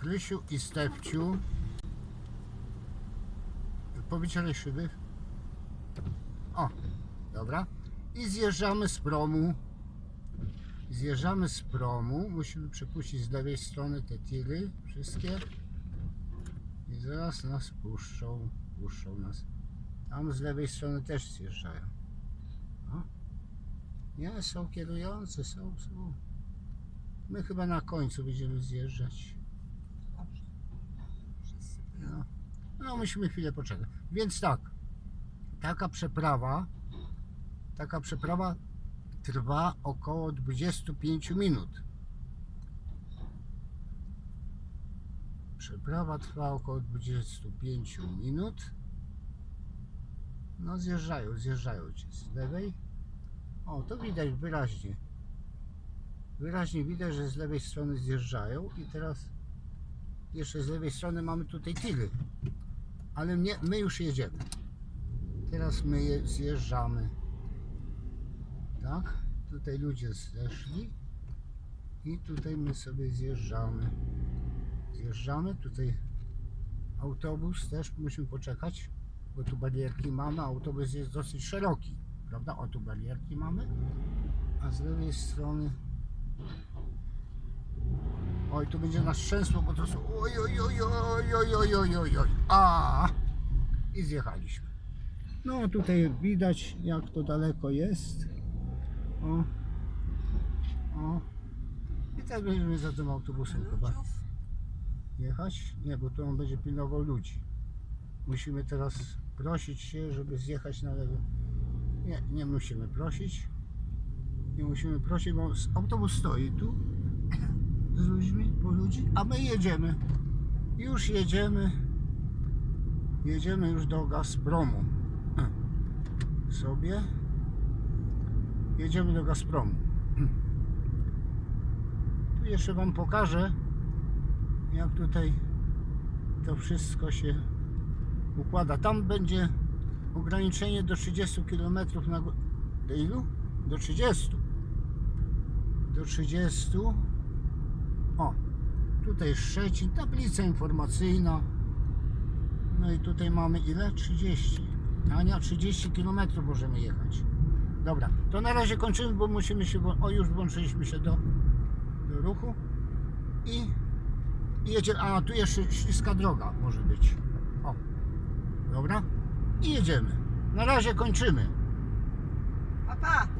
Krysiu i Stefciu. Powycielej szyby. O, dobra. I zjeżdżamy z promu. Zjeżdżamy z promu. Musimy przepuścić z lewej strony te tiry. Wszystkie. I zaraz nas puszczą. Puszczą nas. Tam z lewej strony też zjeżdżają. O. Nie, są kierujący, są, są. My chyba na końcu będziemy zjeżdżać. No musimy chwilę poczekać. Więc tak, taka przeprawa, taka przeprawa trwa około 25 minut. Przeprawa trwa około 25 minut. No zjeżdżają, zjeżdżają cię z lewej. O, to widać wyraźnie. Wyraźnie widać, że z lewej strony zjeżdżają i teraz jeszcze z lewej strony mamy tutaj tiry. Ale nie, my już jedziemy. Teraz my je zjeżdżamy. Tak? Tutaj ludzie zeszli. I tutaj my sobie zjeżdżamy. Zjeżdżamy. Tutaj autobus też musimy poczekać, bo tu barierki mamy. Autobus jest dosyć szeroki. Prawda? O, tu barierki mamy. A z lewej strony Oj, tu będzie nas trzęsło, bo to są oj, oj, oj, oj, oj, oj, oj, oj, oj. A I zjechaliśmy. No tutaj widać jak to daleko jest. O. O. I teraz będziemy za tym autobusem chyba jechać. Nie, bo tu on będzie pilnował ludzi. Musimy teraz prosić się, żeby zjechać na lewo. Nie, nie musimy prosić. Nie musimy prosić, bo autobus stoi tu z ludźmi, po ludzi, a my jedziemy. Już jedziemy. Jedziemy już do Gazpromu. Sobie. Jedziemy do Gazpromu. Tu jeszcze Wam pokażę, jak tutaj to wszystko się układa. Tam będzie ograniczenie do 30 km na godzinę. Do ilu? Do 30. Do 30. O, tutaj Szczecin, tablica informacyjna. No i tutaj mamy ile? 30. Ania, 30 km możemy jechać. Dobra, to na razie kończymy, bo musimy się. O, już włączyliśmy się do, do ruchu. I, i jedziemy. A, tu jeszcze śliska droga może być. O, dobra. I jedziemy. Na razie kończymy. Pa, pa.